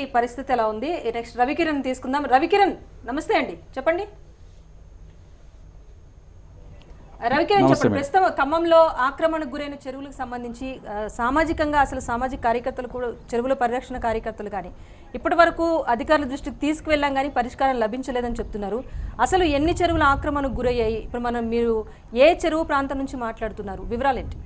ఈ పరిస్థితి ఎలా ఉంది? నెక్స్ట్ రవికిరణ్ తీసుకుందాం. రవికిరణ్ నమస్తే అండి. చెప్పండి. రవికిరణ్ చెప్పండి. ప్రస్తుతం ఖమ్మంలో ఆక్రమణకు గురైన చెరువులకు సంబంధించి సామాజికంగా అసలు సామాజిక కార్యకర్తలు కూడా చెరువుల పరిరక్షణ కార్యకర్తలు కానీ ఇప్పటి వరకు అధికారుల దృష్టికి తీసుకువెళ్ళాం కానీ పరిష్కారం లభించలేదని చెప్తున్నారు. అసలు ఎన్ని చెరువులు ఆక్రమణకు గురయ్యాయి? ఇప్పుడు మనం మీరు ఏ చెరువు ప్రాంతం నుంచి మాట్లాడుతున్నారు? వివరాలేంటి?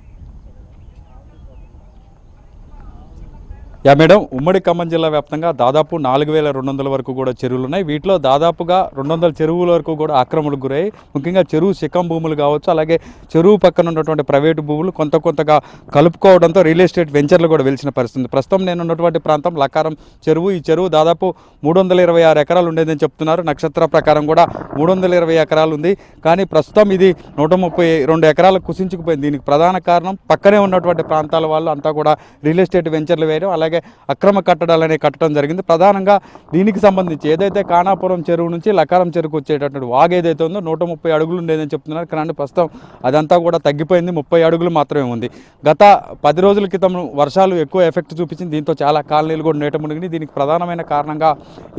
యా మేడం ఉమ్మడి ఖమ్మం జిల్లా వ్యాప్తంగా దాదాపు నాలుగు వేల రెండు వందల వరకు కూడా చెరువులు ఉన్నాయి. వీటిలో దాదాపుగా రెండు వందల చెరువుల వరకు కూడా ఆక్రమణకు గురయ్యాయి ముఖ్యంగా చెరువు శిఖం భూములు కావచ్చు అలాగే చెరువు పక్కన ఉన్నటువంటి ప్రైవేటు భూములు కొంత కొంతగా కలుపుకోవడంతో రియల్ ఎస్టేట్ వెంచర్లు కూడా వెలిసిన పరిస్థితి ప్రస్తుతం నేను ఉన్నటువంటి ప్రాంతం లకారం చెరువు. ఈ చెరువు దాదాపు మూడు వందల ఇరవై ఆరు ఎకరాలు ఉండేదని చెప్తున్నారు. నక్షత్ర ప్రకారం కూడా మూడు వందల ఇరవై ఎకరాలు ఉంది. కానీ ప్రస్తుతం ఇది నూట ముప్పై రెండు ఎకరాలు కుసించుకుపోయింది. దీనికి ప్రధాన కారణం పక్కనే ఉన్నటువంటి ప్రాంతాల వాళ్ళు అంతా కూడా రియల్ ఎస్టేట్ వెంచర్లు వేయడం అలాగే అక్రమ కట్టడాలు అనేవి కట్టడం జరిగింది. ప్రధానంగా దీనికి సంబంధించి ఏదైతే కానాపురం చెరువు నుంచి లకారం చెరువుకు వచ్చేటటువంటి వాగ్ ఏదైతే ఉందో నూట ముప్పై అడుగులు ఉండేదని చెప్తున్నారు. కానీ ప్రస్తుతం అదంతా కూడా తగ్గిపోయింది. ముప్పై అడుగులు మాత్రమే ఉంది. గత పది రోజుల క్రితం వర్షాలు ఎక్కువ ఎఫెక్ట్ చూపించింది. దీంతో చాలా కాలనీలు కూడా నీట మునిగినాయి. దీనికి ప్రధానమైన కారణంగా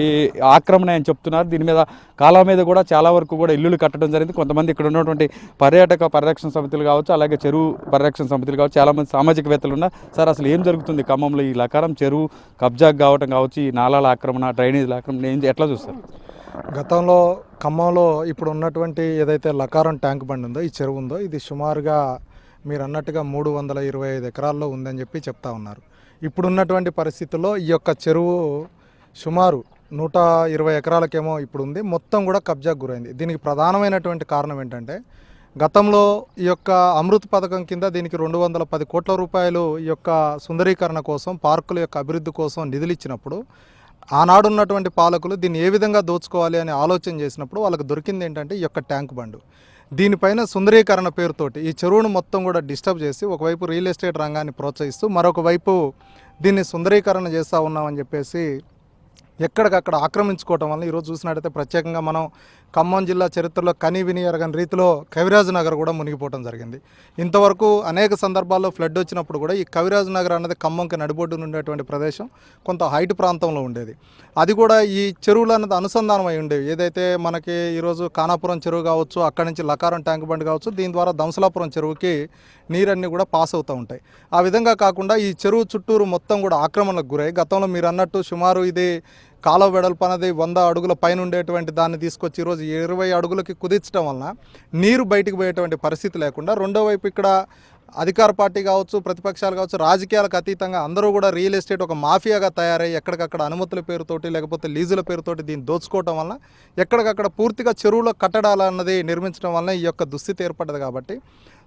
ఈ ఆక్రమణ అని చెప్తున్నారు. దీని మీద కాలం మీద కూడా చాలా వరకు కూడా ఇల్లులు కట్టడం జరిగింది. కొంతమంది ఇక్కడ ఉన్నటువంటి పర్యాటక పరిరక్షణ సమితులు కావచ్చు అలాగే చెరువు పరిరక్షణ సమితులు కావచ్చు చాలామంది సామాజికవేత్తలు ఉన్నారు. సార్ అసలు ఏం జరుగుతుంది ఖమ్మంలో ఈ లకారం చెరువు కబ్జాకు కావటం కావచ్చు ఈ నాలాల ఆక్రమణ డ్రైనేజీల ఆక్రమణ ఏం ఎట్లా చూస్తారు? గతంలో ఖమ్మంలో ఇప్పుడు ఉన్నటువంటి ఏదైతే లకారం ట్యాంక్ బండ్ ఉందో ఈ చెరువు ఉందో ఇది సుమారుగా మీరు అన్నట్టుగా మూడు వందల ఇరవై ఐదు ఎకరాల్లో ఉందని చెప్పి చెప్తా ఉన్నారు. ఇప్పుడున్నటువంటి పరిస్థితుల్లో ఈ యొక్క చెరువు సుమారు నూట ఇరవై ఎకరాలకేమో ఇప్పుడు ఉంది. మొత్తం కూడా కబ్జాకు గురైంది. దీనికి ప్రధానమైనటువంటి కారణం ఏంటంటే గతంలో ఈ యొక్క అమృత్ పథకం కింద దీనికి రెండు వందల పది కోట్ల రూపాయలు ఈ యొక్క సుందరీకరణ కోసం పార్కుల యొక్క అభివృద్ధి కోసం నిధులు ఇచ్చినప్పుడు ఆనాడున్నటువంటి పాలకులు దీన్ని ఏ విధంగా దోచుకోవాలి అని ఆలోచన చేసినప్పుడు వాళ్ళకి దొరికింది ఏంటంటే ఈ యొక్క ట్యాంక్ బండు. దీనిపైన సుందరీకరణ పేరుతోటి ఈ చెరువును మొత్తం కూడా డిస్టర్బ్ చేసి ఒకవైపు రియల్ ఎస్టేట్ రంగాన్ని ప్రోత్సహిస్తూ మరొక వైపు దీన్ని సుందరీకరణ చేస్తూ ఉన్నామని చెప్పేసి ఎక్కడికక్కడ ఆక్రమించుకోవటం వల్ల ఈరోజు చూసినట్టయితే ప్రత్యేకంగా మనం ఖమ్మం జిల్లా చరిత్రలో కని విని ఎరగని రీతిలో కవిరాజ్ నగర్ కూడా మునిగిపోవడం జరిగింది. ఇంతవరకు అనేక సందర్భాల్లో ఫ్లడ్ వచ్చినప్పుడు కూడా ఈ కవిరాజ్ నగర్ అన్నది ఖమ్మంకి నడిబొడ్డున ఉండేటువంటి ప్రదేశం కొంత హైట్ ప్రాంతంలో ఉండేది. అది కూడా ఈ చెరువులు అన్నది అనుసంధానం అయి ఉండేవి. ఏదైతే మనకి ఈరోజు కానాపురం చెరువు కావచ్చు అక్కడి నుంచి లకారం ట్యాంక్ బండ్ కావచ్చు దీని ద్వారా దంసలాపురం చెరువుకి నీరన్నీ కూడా పాస్ అవుతూ ఉంటాయి. ఆ విధంగా కాకుండా ఈ చెరువు చుట్టూరు మొత్తం కూడా ఆక్రమణకు గురై గతంలో మీరు అన్నట్టు సుమారు ఇది కాలువ వెడల్పు అనేది వంద అడుగుల పైన ఉండేటువంటి దాన్ని తీసుకొచ్చి ఈరోజు ఇరవై అడుగులకి కుదించడం వలన నీరు బయటికి పోయేటువంటి పరిస్థితి లేకుండా రెండో వైపు ఇక్కడ అధికార పార్టీ కావచ్చు ప్రతిపక్షాలు కావచ్చు రాజకీయాలకు అతీతంగా అందరూ కూడా రియల్ ఎస్టేట్ ఒక మాఫియాగా తయారై ఎక్కడికక్కడ అనుమతుల పేరుతోటి లేకపోతే లీజుల పేరుతోటి దీన్ని దోచుకోవటం వలన ఎక్కడికక్కడ పూర్తిగా చెరువులో కట్టడాలు అన్నది నిర్మించడం వలన ఈ యొక్క దుస్థితి ఏర్పడ్డది కాబట్టి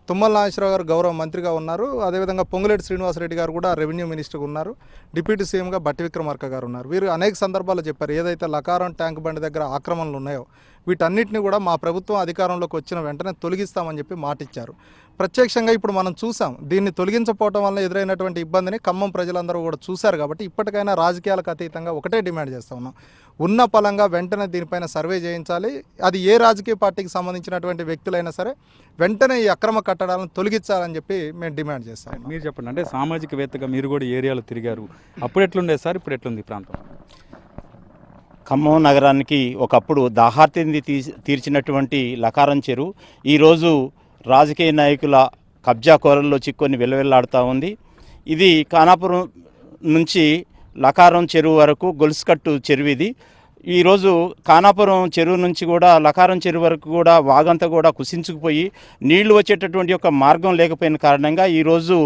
తుమ్మల నాగేశ్వరరావు గారు గౌరవ మంత్రిగా ఉన్నారు. అదేవిధంగా పొంగులేటి శ్రీనివాసరెడ్డి గారు కూడా రెవెన్యూ మినిస్టర్గా ఉన్నారు. డిప్యూటీ సీఎంగా బట్టి విక్రమార్క గారు ఉన్నారు. వీరు అనేక సందర్భాల్లో చెప్పారు. ఏదైతే లకారం ట్యాంక్ బండి దగ్గర ఆక్రమణలు ఉన్నాయో వీటన్నిటిని కూడా మా ప్రభుత్వం అధికారంలోకి వచ్చిన వెంటనే తొలగిస్తామని చెప్పి మాటిచ్చారు. ప్రత్యక్షంగా ఇప్పుడు మనం చూసాం దీన్ని తొలగించపోవటం వల్ల ఎదురైనటువంటి ఇబ్బందిని ఖమ్మం ప్రజలందరూ కూడా చూశారు కాబట్టి ఇప్పటికైనా రాజకీయాలకు అతీతంగా ఒకటే డిమాండ్ చేస్తా ఉన్నాం. ఉన్న పలంగా వెంటనే దీనిపైన సర్వే చేయించాలి. అది ఏ రాజకీయ పార్టీకి సంబంధించినటువంటి వ్యక్తులైనా సరే వెంటనే ఈ అక్రమ కట్టడాలను తొలగించాలని చెప్పి మేము డిమాండ్ చేస్తాం మీరు చెప్పండి అంటే సామాజికవేత్తగా మీరు కూడా ఈ ఏరియాలో తిరిగారు. అప్పుడు ఎట్లుండే సార్? ఇప్పుడు ఎట్లుంది ఈ ప్రాంతం? ఖమ్మం నగరానికి ఒకప్పుడు దాహార్తిని తీ తీర్చినటువంటి లకారం చెరువు ఈరోజు రాజకీయ నాయకుల కబ్జా కోరల్లో చిక్కుని వెల్లవెల్లాడుతూ ఉంది. ఇది కానాపురం నుంచి లకారం చెరువు వరకు గొలుసుకట్టు చెరువు ఇది. ఈరోజు కానాపురం చెరువు నుంచి కూడా లకారం చెరువు వరకు కూడా వాగంతా కూడా కుసించుకుపోయి నీళ్ళు వచ్చేటటువంటి ఒక మార్గం లేకపోయిన కారణంగా ఈరోజు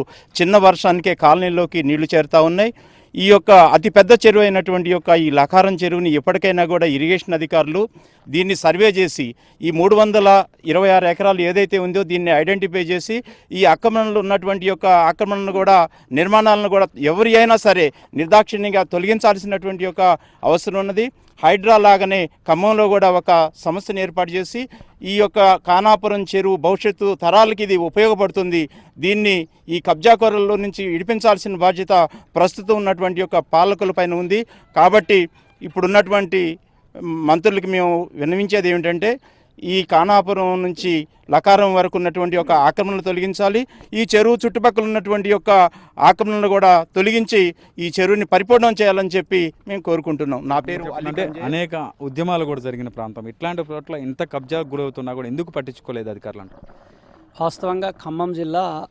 చిన్న వర్షానికే కాలనీలోకి నీళ్ళు చేరుతూ ఉన్నాయి. ఈ యొక్క అతిపెద్ద చెరువు అయినటువంటి యొక్క ఈ లకారం చెరువుని ఎప్పటికైనా కూడా ఇరిగేషన్ అధికారులు దీన్ని సర్వే చేసి ఈ మూడు వందల ఇరవై ఆరు ఎకరాలు ఏదైతే ఉందో దీన్ని ఐడెంటిఫై చేసి ఈ ఆక్రమణలో ఉన్నటువంటి యొక్క ఆక్రమణను కూడా నిర్మాణాలను కూడా ఎవరి అయినా సరే నిర్దాక్షిణ్యంగా తొలగించాల్సినటువంటి యొక్క అవసరం ఉన్నది. హైడ్రా లాగానే ఖమ్మంలో కూడా ఒక సంస్థను ఏర్పాటు చేసి ఈ యొక్క కానాపురం చెరువు భవిష్యత్తు తరాలకి ఇది ఉపయోగపడుతుంది. దీన్ని ఈ కబ్జాకోరల్లో నుంచి విడిపించాల్సిన బాధ్యత ప్రస్తుతం ఉన్నటువంటి యొక్క పాలకుల పైన ఉంది. కాబట్టి ఇప్పుడున్నటువంటి మంత్రులకి మేము విన్నవించేది ఏమిటంటే ఈ కానాపురం నుంచి లకారం వరకు ఉన్నటువంటి యొక్క ఆక్రమణలు తొలగించాలి. ఈ చెరువు చుట్టుపక్కల ఉన్నటువంటి యొక్క ఆక్రమణలు కూడా తొలగించి ఈ చెరువుని పరిపూర్ణం చేయాలని చెప్పి మేము కోరుకుంటున్నాం. నా పేరు అంటే. అనేక ఉద్యమాలు కూడా జరిగిన ప్రాంతం. ఇట్లాంటి చోట్ల ఇంత కబ్జా గురవుతున్నా కూడా ఎందుకు పట్టించుకోలేదు అధికారులు అంటారు వాస్తవంగా ఖమ్మం జిల్లా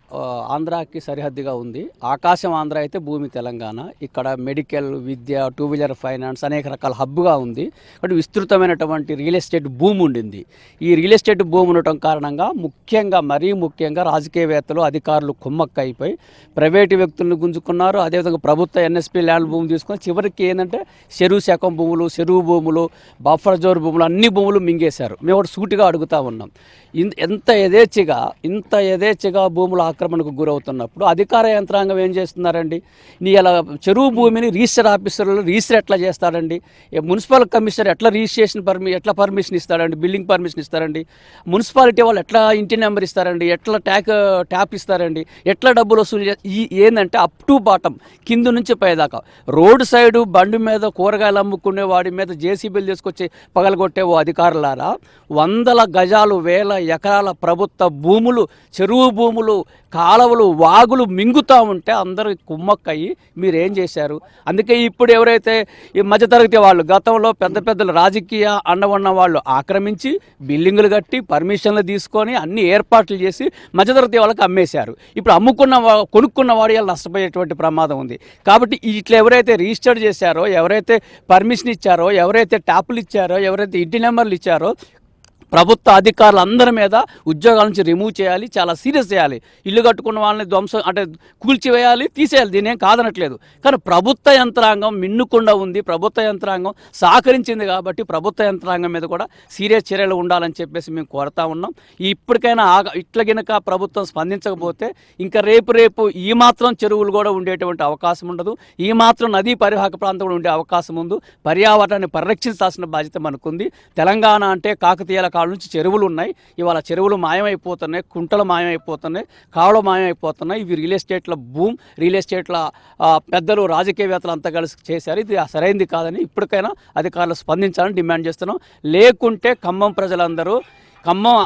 ఆంధ్రాకి సరిహద్దుగా ఉంది. ఆకాశం ఆంధ్ర అయితే భూమి తెలంగాణ. ఇక్కడ మెడికల్ విద్య టూ వీలర్ ఫైనాన్స్ అనేక రకాల హబ్గా ఉంది. ఇక్కడ విస్తృతమైనటువంటి రియల్ ఎస్టేట్ భూమి ఉండింది. ఈ రియల్ ఎస్టేట్ భూమి ఉండటం కారణంగా ముఖ్యంగా మరీ ముఖ్యంగా రాజకీయవేత్తలు అధికారులు కుమ్మక్క అయిపోయి ప్రైవేటు వ్యక్తులను గుంజుకున్నారు. అదేవిధంగా ప్రభుత్వ ఎన్ఎస్పీ ల్యాండ్ భూమి తీసుకొని చివరికి ఏంటంటే చెరువు శాఖం భూములు చెరువు భూములు బఫర్ జోర్ భూములు అన్ని భూములు మింగేశారు. మేము ఒకటి సూటిగా అడుగుతా ఉన్నాం. ఇన్- ఎంత యథేచ్ఛగా ఇంత యథేచ్ఛగా భూముల ఆక్రమణకు గురవుతున్నప్పుడు అధికార యంత్రాంగం ఏం చేస్తున్నారండి? నీ అలా చెరువు భూమిని రిజిస్టర్ ఆఫీసర్లు రిజిస్టర్ ఎట్లా చేస్తారండి? మున్సిపల్ కమిషనర్ ఎట్లా రిజిస్ట్రేషన్ పర్మి ఎట్లా పర్మిషన్ ఇస్తారండి బిల్డింగ్ పర్మిషన్ ఇస్తారండి? మున్సిపాలిటీ వాళ్ళు ఎట్లా ఇంటి నెంబర్ ఇస్తారండి? ఎట్లా ట్యాక్ ట్యాప్ ఇస్తారండి? ఎట్లా డబ్బులు వసూలు ఈ ఏంటంటే అప్ టు బాటం కింద నుంచి పైదాకా రోడ్డు సైడు బండి మీద కూరగాయలు అమ్ముకునే వాడి మీద జేసీబీలు తీసుకొచ్చి పగలగొట్టే ఓ అధికారులారా వందల గజాలు వేల ఎకరాల ప్రభుత్వ భూములు చెరువు భూములు కాలువలు వాగులు మింగుతూ ఉంటే అందరూ కుమ్మక్కయ్యి మీరేం చేశారు? అందుకే ఇప్పుడు ఎవరైతే ఈ మధ్యతరగతి వాళ్ళు గతంలో పెద్ద పెద్దలు రాజకీయ అండ ఉన్న వాళ్ళు ఆక్రమించి బిల్డింగులు కట్టి పర్మిషన్లు తీసుకొని అన్ని ఏర్పాట్లు చేసి మధ్యతరగతి వాళ్ళకి అమ్మేశారు. ఇప్పుడు అమ్ముకున్న వా- కొనుక్కున్న వాడు ఇలా నష్టపోయేటువంటి ప్రమాదం ఉంది. కాబట్టి ఇట్లా ఎవరైతే రిజిస్టర్ చేశారో ఎవరైతే పర్మిషన్ ఇచ్చారో ఎవరైతే ట్యాపులు ఇచ్చారో ఎవరైతే ఇంటి నెంబర్లు ఇచ్చారో ప్రభుత్వ అధికారులు అందరి మీద ఉద్యోగాల నుంచి రిమూవ్ చేయాలి చాలా సీరియస్ చేయాలి. ఇల్లు కట్టుకున్న వాళ్ళని ధ్వంసం అంటే కూల్చివేయాలి తీసేయాలి. దీనేం కాదనట్లేదు. కానీ ప్రభుత్వ యంత్రాంగం మిన్నుకుండా ఉంది. ప్రభుత్వ యంత్రాంగం సహకరించింది కాబట్టి ప్రభుత్వ యంత్రాంగం మీద కూడా సీరియస్ చర్యలు ఉండాలని చెప్పేసి మేము కోరుతా ఉన్నాం. ఇప్పటికైనా ఆగ ఇట్ల గినక ప్రభుత్వం స్పందించకపోతే ఇంకా రేపు రేపు ఈ మాత్రం చెరువులు కూడా ఉండేటువంటి అవకాశం ఉండదు. ఈ మాత్రం నదీ పరివాహక ప్రాంతం కూడా ఉండే అవకాశం ఉంది. పర్యావరణాన్ని పరిరక్షించాల్సిన బాధ్యత మనకుంది. తెలంగాణ అంటే కాకతీయాల కాడ నుంచి చెరువులు ఉన్నాయి. ఇవాళ చెరువులు మాయమైపోతున్నాయి కుంటలు మాయమైపోతున్నాయి కావులు మాయమైపోతున్నాయి. ఇవి రియల్ ఎస్టేట్ల భూమ్ రియల్ ఎస్టేట్ల పెద్దలు రాజకీయవేత్తలు అంతా కలిసి చేశారు. ఇది సరైంది కాదని ఇప్పటికైనా అధికారులు స్పందించాలని డిమాండ్ చేస్తున్నాం. లేకుంటే ఖమ్మం ప్రజలందరూ ఖమ్మం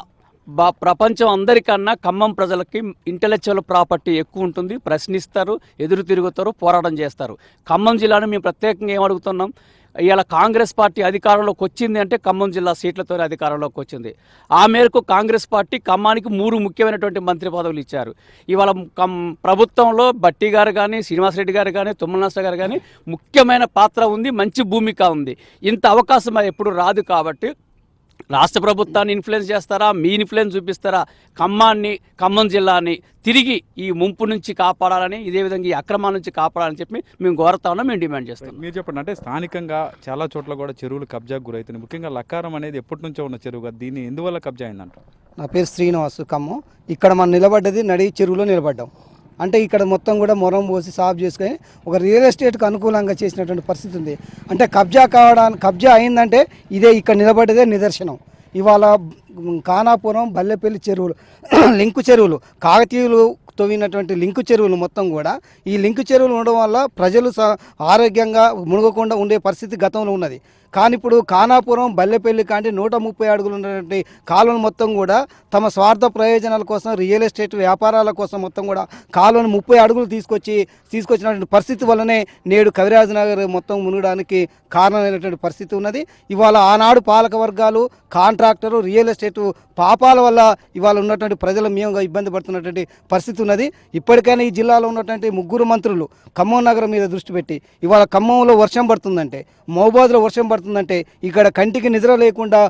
బా ప్రపంచం అందరికన్నా ఖమ్మం ప్రజలకి ఇంటలెక్చువల్ ప్రాపర్టీ ఎక్కువ ఉంటుంది. ప్రశ్నిస్తారు ఎదురు తిరుగుతారు పోరాటం చేస్తారు. ఖమ్మం జిల్లాను మేము ప్రత్యేకంగా ఏం అడుగుతున్నాం? ఇవాళ కాంగ్రెస్ పార్టీ అధికారంలోకి వచ్చింది అంటే ఖమ్మం జిల్లా సీట్లతో అధికారంలోకి వచ్చింది. ఆ మేరకు కాంగ్రెస్ పార్టీ ఖమ్మానికి మూడు ముఖ్యమైనటువంటి మంత్రి పదవులు ఇచ్చారు. ఇవాళ కం ప్రభుత్వంలో బట్టి గారు కానీ శ్రీనివాసరెడ్డి గారు కానీ తుమ్మల గారు కానీ ముఖ్యమైన పాత్ర ఉంది మంచి భూమిక ఉంది. ఇంత అవకాశం ఎప్పుడు రాదు కాబట్టి రాష్ట్ర ప్రభుత్వాన్ని ఇన్ఫ్లుయెన్స్ చేస్తారా? మీ ఇన్ఫ్లుయెన్స్ చూపిస్తారా? ఖమ్మాన్ని ఖమ్మం జిల్లాని తిరిగి ఈ ముంపు నుంచి కాపాడాలని ఇదే విధంగా ఈ అక్రమాల నుంచి కాపాడాలని చెప్పి మేము కోరుతా ఉన్నాం మేము డిమాండ్ చేస్తాం మీరు చెప్పండి అంటే స్థానికంగా చాలా చోట్ల కూడా చెరువులు కబ్జాకు గురవుతున్నాయి ముఖ్యంగా లక్కారం అనేది ఎప్పటి నుంచో ఉన్న చెరువు కదా దీన్ని ఎందువల్ల కబ్జా అయిందంట నా పేరు శ్రీనివాస్ ఖమ్మం. ఇక్కడ మనం నిలబడ్డది నడి చెరువులో నిలబడ్డాం. అంటే ఇక్కడ మొత్తం కూడా మొరం పోసి సాఫ్ చేసుకొని ఒక రియల్ ఎస్టేట్కి అనుకూలంగా చేసినటువంటి పరిస్థితి ఉంది. అంటే కబ్జా కావడానికి కబ్జా అయిందంటే ఇదే ఇక్కడ నిలబడేదే నిదర్శనం. ఇవాళ కానాపురం బల్లెపల్లి చెరువులు లింకు చెరువులు కాకతీయులు తవ్వినటువంటి లింకు చెరువులు మొత్తం కూడా ఈ లింకు చెరువులు ఉండడం వల్ల ప్రజలు స- ఆరోగ్యంగా మునగకుండా ఉండే పరిస్థితి గతంలో ఉన్నది. కానీ ఇప్పుడు ఖానాపురం బల్లెపల్లి కాంటి నూట ముప్పై అడుగులు ఉన్నటువంటి కాలువను మొత్తం కూడా తమ స్వార్థ ప్రయోజనాల కోసం రియల్ ఎస్టేట్ వ్యాపారాల కోసం మొత్తం కూడా కాలువను ముప్పై అడుగులు తీసుకొచ్చి తీసుకొచ్చినటువంటి పరిస్థితి వల్లనే నేడు కవిరాజనగర్ మొత్తం మునగడానికి కారణమైనటువంటి పరిస్థితి ఉన్నది. ఇవాళ ఆనాడు పాలక వర్గాలు కాంట్రాక్టరు రియల్ ఎస్టేట్ పాపాల వల్ల ఇవాళ ఉన్నటువంటి ప్రజలు మేము ఇబ్బంది పడుతున్నటువంటి పరిస్థితి ఉన్నది. ఇప్పటికైనా ఈ జిల్లాలో ఉన్నటువంటి ముగ్గురు మంత్రులు ఖమ్మం నగరం మీద దృష్టి పెట్టి ఇవాళ ఖమ్మంలో వర్షం పడుతుందంటే మహబాద్లో వర్షం భయపడుతుందంటే ఇక్కడ కంటికి నిద్ర లేకుండా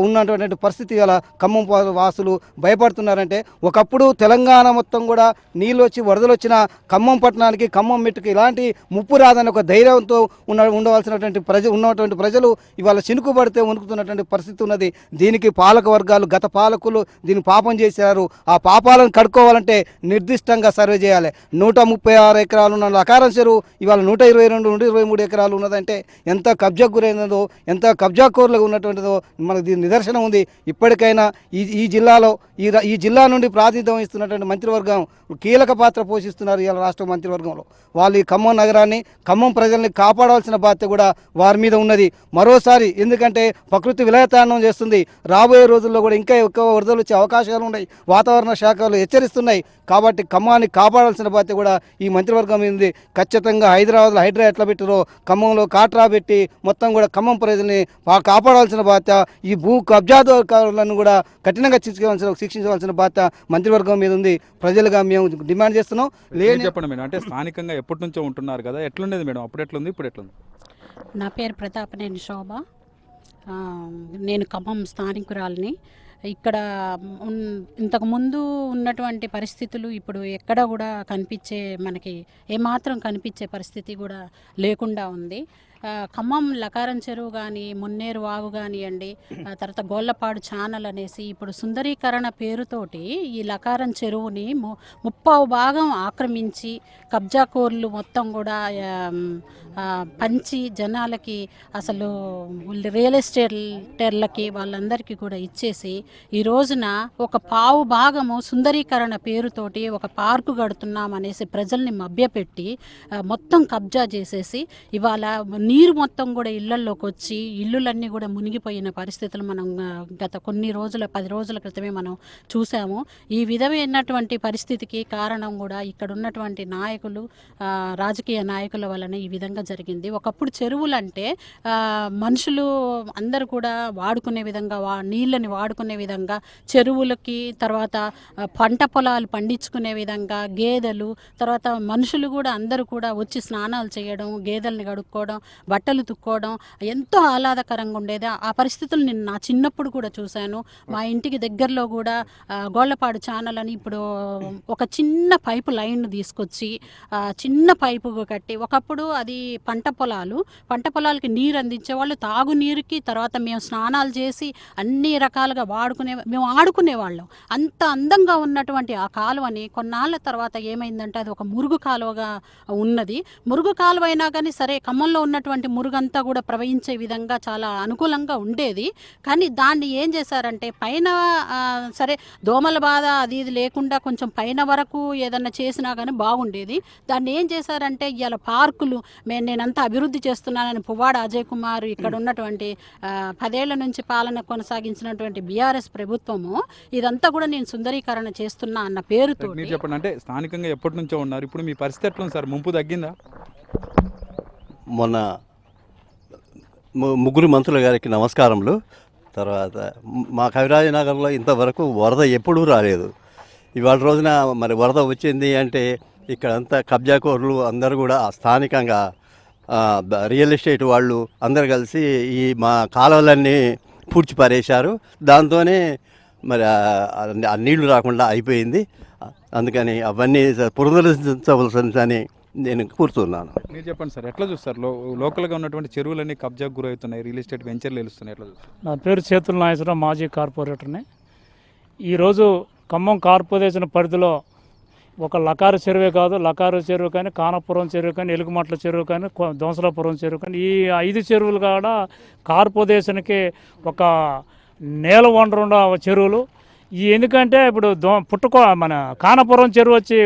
ఉన్నటువంటి పరిస్థితి గల ఖమ్మం వాసులు భయపడుతున్నారంటే ఒకప్పుడు తెలంగాణ మొత్తం కూడా నీళ్ళు వచ్చి వరదలు వచ్చిన ఖమ్మం పట్టణానికి ఖమ్మం మెట్టుకు ఇలాంటి ముప్పు రాదని ఒక ధైర్యంతో ఉన్న ఉండవలసినటువంటి ప్రజ ఉన్నటువంటి ప్రజలు ఇవాళ చినుకు పడితే వణుకుతున్నటువంటి పరిస్థితి ఉన్నది. దీనికి పాలక వర్గాలు గత పాలకులు దీన్ని పాపం చేశారు. ఆ పాపాలను కడుక్కోవాలంటే నిర్దిష్టంగా సర్వే చేయాలి. నూట ముప్పై ఆరు ఎకరాలు ఉన్న అకారం చెరువు ఇవాళ నూట ఇరవై రెండు నూట ఇరవై మూడు ఎకరాలు ఉన్నదంటే ఎంత కబ్జకు గురైనదో ఎంత కబ్జాకోరులుగా ఉన్నటువంటిదో మనకు దీని నిదర్శనం ఉంది. ఇప్పటికైనా ఈ ఈ జిల్లాలో ఈ ఈ జిల్లా నుండి ప్రాతినిధ్యం ఇస్తున్నటువంటి మంత్రివర్గం కీలక పాత్ర పోషిస్తున్నారు ఇవాళ రాష్ట్ర మంత్రివర్గంలో. వాళ్ళు ఈ ఖమ్మం నగరాన్ని ఖమ్మం ప్రజల్ని కాపాడాల్సిన బాధ్యత కూడా వారి మీద ఉన్నది. మరోసారి ఎందుకంటే ప్రకృతి విలయతాండం చేస్తుంది. రాబోయే రోజుల్లో కూడా ఇంకా ఎక్కువ వరదలు వచ్చే అవకాశాలు ఉన్నాయి. వాతావరణ శాఖలు హెచ్చరిస్తున్నాయి. కాబట్టి ఖమ్మాన్ని కాపాడాల్సిన బాధ్యత కూడా ఈ మంత్రివర్గం మీద ఉంది. ఖచ్చితంగా హైదరాబాద్లో హైడ్రా ఎట్లా పెట్టారో ఖమ్మంలో కాట్రా పెట్టి మొత్తం కూడా ఖమ్మం ప్రజల్ని బా- కాపాడాల్సిన బాధ్యత ఈ భూ కబ్జాదారులను కూడా కఠినంగా శిక్షించవలసిన శిక్షించవలసిన బాధ్యత మంత్రివర్గం మీద ఉంది. ప్రజలుగా మేము డిమాండ్ చేస్తున్నాం. లేని చెప్పండి మేడం. అంటే స్థానికంగా ఎప్పటి నుంచో ఉంటున్నారు కదా? ఎట్లుండేది మేడం? అప్పుడు ఎట్లుంది? ఇప్పుడు ఎట్లుంది? నా పేరు ప్రతాపనేని శోభ. ఆ, నేను ఖమ్మం స్థానికురాలిని. ఇక్కడ ఉన్- ఇంతకుముందు ఉన్నటువంటి పరిస్థితులు ఇప్పుడు ఎక్కడ కూడా కనిపించే మనకి ఏమాత్రం కనిపించే పరిస్థితి కూడా లేకుండా ఉంది. ఖమ్మం లకారం చెరువు కానీ మున్నేరు వాగు కానివ్వండి తర్వాత గోళ్ళపాడు ఛానల్ అనేసి ఇప్పుడు సుందరీకరణ పేరుతోటి ఈ లకారం చెరువుని ము ముప్పావు భాగం ఆక్రమించి కబ్జా కోర్లు మొత్తం కూడా పంచి జనాలకి అసలు రియల్ ఎస్టేటర్లకి వాళ్ళందరికీ కూడా ఇచ్చేసి ఈ రోజున ఒక పావు భాగము సుందరీకరణ పేరుతోటి ఒక పార్కు కడుతున్నాం అనేసి ప్రజల్ని మభ్యపెట్టి మొత్తం కబ్జా చేసేసి ఇవాళ నీరు మొత్తం కూడా ఇళ్ళల్లోకి వచ్చి ఇల్లులన్నీ కూడా మునిగిపోయిన పరిస్థితులు మనం గత కొన్ని రోజుల పది రోజుల క్రితమే మనం చూసాము. ఈ విధమైనటువంటి పరిస్థితికి కారణం కూడా ఇక్కడ ఉన్నటువంటి నాయకులు రాజకీయ నాయకుల వలన ఈ విధంగా జరిగింది. ఒకప్పుడు చెరువులు అంటే మనుషులు అందరూ కూడా వాడుకునే విధంగా వా నీళ్ళని వాడుకునే విధంగా చెరువులకి తర్వాత పంట పొలాలు పండించుకునే విధంగా గేదెలు తర్వాత మనుషులు కూడా అందరూ కూడా వచ్చి స్నానాలు చేయడం గేదెల్ని కడుక్కోవడం బట్టలు తుక్కోవడం ఎంతో ఆహ్లాదకరంగా ఉండేది. ఆ పరిస్థితులు నేను నా చిన్నప్పుడు కూడా చూశాను. మా ఇంటికి దగ్గరలో కూడా గోళ్ళపాడు గోళ్ళపాడు ఛానల్ అని ఇప్పుడు ఒక చిన్న పైపు లైన్ తీసుకొచ్చి చిన్న పైపు కట్టి ఒకప్పుడు అది పంట పొలాలు. పంట పొలాలకి నీరు అందించేవాళ్ళు. తాగునీరుకి తర్వాత మేము స్నానాలు చేసి అన్ని రకాలుగా వాడుకునే మేము ఆడుకునేవాళ్ళం. అంత అందంగా ఉన్నటువంటి ఆ కాలువని కొన్నాళ్ళ తర్వాత ఏమైందంటే అది ఒక మురుగు కాలువగా ఉన్నది. మురుగు కాలువ అయినా కానీ సరే ఖమ్మంలో ఉన్నటువంటి మురుగంతా కూడా ప్రవహించే విధంగా చాలా అనుకూలంగా ఉండేది. కానీ దాన్ని ఏం చేశారంటే పైన సరే దోమల బాధ అది ఇది లేకుండా కొంచెం పైన వరకు ఏదన్నా చేసినా కానీ బాగుండేది. దాన్ని ఏం చేశారంటే ఇవాళ పార్కులు మేము నేనంతా అభివృద్ధి చేస్తున్నానని పువ్వాడ అజయ్ కుమార్ ఇక్కడ ఉన్నటువంటి పదేళ్ళ నుంచి పాలన కొనసాగించినటువంటి బీఆర్ఎస్ ప్రభుత్వము ఇదంతా కూడా నేను సుందరీకరణ చేస్తున్నా అన్న పేరుతో మీరు చెప్పండి అంటే స్థానికంగా ఎప్పటి నుంచో ఉన్నారు? ఇప్పుడు మీ పరిస్థితి సార్? ముంపు తగ్గిందా? మొన్న ము- ముగ్గురు మంత్రుల గారికి నమస్కారములు. తర్వాత మా కవిరాజనగర్లో ఇంతవరకు వరద ఎప్పుడూ రాలేదు. ఇవాళ రోజున మరి వరద వచ్చింది అంటే ఇక్కడంతా కబ్జాకోరులు అందరూ కూడా స్థానికంగా రియల్ ఎస్టేట్ వాళ్ళు అందరు కలిసి ఈ మా కాలువలన్నీ పూడ్చి పారేశారు. దాంతోనే మరి నీళ్ళు రాకుండా అయిపోయింది. అందుకని అవన్నీ పునరుద్ధరించవలసిందని నేను కూర్చున్నాను. మీరు చెప్పండి సార్ ఎట్లా చూస్తారు? లో లోకల్గా ఉన్నటువంటి చెరువులన్నీ కబ్జాకు గురవుతున్నాయి రియల్ ఎస్టేట్ వెంచర్లు వెలుస్తున్నాయి ఎట్లా చూస్తారు? నా పేరు చేతుల నాగేశ్వరరావు మాజీ కార్పొరేటర్ని. ఈరోజు ఖమ్మం కార్పొరేషన్ పరిధిలో ఒక లకారు చెరువే కాదు లకారు చెరువు కానీ కానపురం చెరువు కానీ ఎలుగుమట్ల చెరువు కానీ దోసలాపురం చెరువు కానీ ఈ ఐదు చెరువులు కూడా కార్పొరేషన్కి ఒక నేల వనరు ఉన్న చెరువులు. ఈ ఎందుకంటే ఇప్పుడు దో పుట్టుకో మన కానపురం చెరువు వచ్చి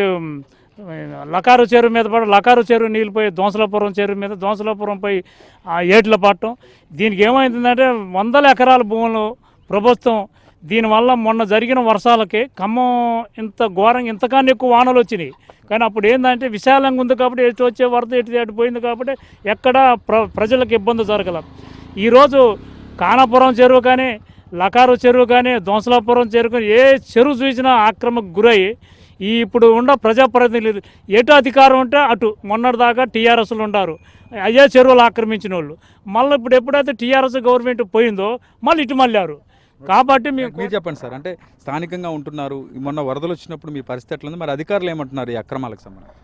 లకారు చెరువు మీద పడ లకారు చెరువు నీళ్ళు పోయి దోంసలాపురం చెరువు మీద దోసలాపురం పోయి ఆ ఏట్ల పట్టడం దీనికి ఏమైందంటే వందల ఎకరాల భూములు ప్రభుత్వం దీనివల్ల మొన్న జరిగిన వర్షాలకి ఖమ్మం ఇంత ఘోరంగా ఇంతకన్నా ఎక్కువ వానలు వచ్చినాయి. కానీ అప్పుడు ఏంటంటే విశాలంగా ఉంది కాబట్టి ఎటు వచ్చే వరద ఎటు అటు పోయింది కాబట్టి ఎక్కడ ప్ర ప్రజలకు ఇబ్బంది జరగల. ఈరోజు కానాపురం చెరువు కానీ లకారు చెరువు కానీ దోంసలాపురం చెరువు కానీ ఏ చెరువు చూసినా ఆక్రమకు గురై ఈ ఇప్పుడు ఉన్న ప్రజాప్రతినిధులు ఎటు అధికారం ఉంటే అటు మొన్నటిదాకా టీఆర్ఎస్లు ఉండారు. అయ్యే చెరువులు ఆక్రమించిన వాళ్ళు. మళ్ళీ ఇప్పుడు ఎప్పుడైతే టీఆర్ఎస్ గవర్నమెంట్ పోయిందో మళ్ళీ ఇటు మళ్ళారు. కాబట్టి మీరు చెప్పండి సార్. అంటే స్థానికంగా ఉంటున్నారు. మొన్న వరదలు వచ్చినప్పుడు మీ పరిస్థితి ఎట్లుంది? మరి అధికారులు ఏమంటున్నారు ఈ అక్రమాలకు సంబంధించి?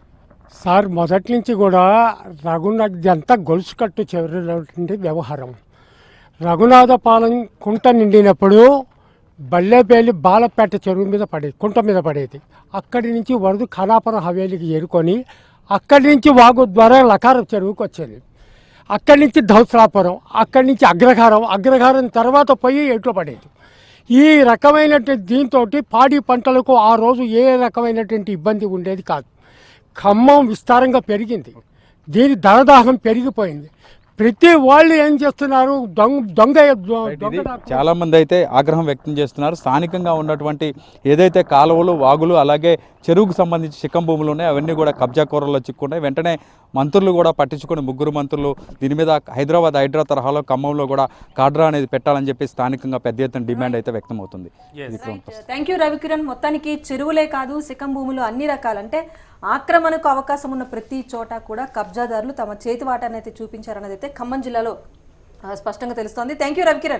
సార్ మొదటి నుంచి కూడా రఘునాథ్ అంతా గొలుసు కట్టు చివరినటువంటి వ్యవహారం. రఘునాథపాలెం కుంట నిండినప్పుడు బళ్ళేపేలి బాలపేట చెరువు మీద పడేది కుంట మీద పడేది. అక్కడి నుంచి వరద ఖానాపురం హవేలికి చేరుకొని అక్కడి నుంచి వాగు ద్వారా లకారం చెరువుకి వచ్చేది. అక్కడి నుంచి ధౌత్రాపురం అక్కడి నుంచి అగ్రహారం అగ్రహారం తర్వాత పోయి ఎట్లో పడేది. ఈ రకమైనటువంటి దీంతో పాడి పంటలకు ఆ రోజు ఏ రకమైనటువంటి ఇబ్బంది ఉండేది కాదు. ఖమ్మం విస్తారంగా పెరిగింది. దీని ధనదాహం పెరిగిపోయింది. ప్రతి వాళ్ళు ఏం చేస్తున్నారు? దొంగ దొంగ చాలా మంది అయితే ఆగ్రహం వ్యక్తం చేస్తున్నారు. స్థానికంగా ఉన్నటువంటి ఏదైతే కాలువలు వాగులు అలాగే చెరువుకు సంబంధించి చిక్కం భూములు ఉన్నాయి అవన్నీ కూడా కబ్జా కూరల్లో చిక్కున్నాయి. వెంటనే మంత్రులు కూడా పట్టించుకొని ముగ్గురు మంత్రులు దీని మీద హైదరాబాద్ హైడ్రా తరహాలో ఖమ్మంలో కూడా కాడ్రా అనేది పెట్టాలని చెప్పి స్థానికంగా పెద్ద ఎత్తున డిమాండ్ అయితే వ్యక్తం అవుతుంది థ్యాంక్ యూ రవికిరణ్ మొత్తానికి చెరువులే కాదు సికం భూములు అన్ని రకాలు. అంటే ఆక్రమణకు అవకాశం ఉన్న ప్రతి చోట కూడా కబ్జాదారులు తమ చేతివాటాన్ని అయితే చూపించారన్నది అయితే ఖమ్మం జిల్లాలో స్పష్టంగా తెలుస్తోంది. Thank you Ravikiran.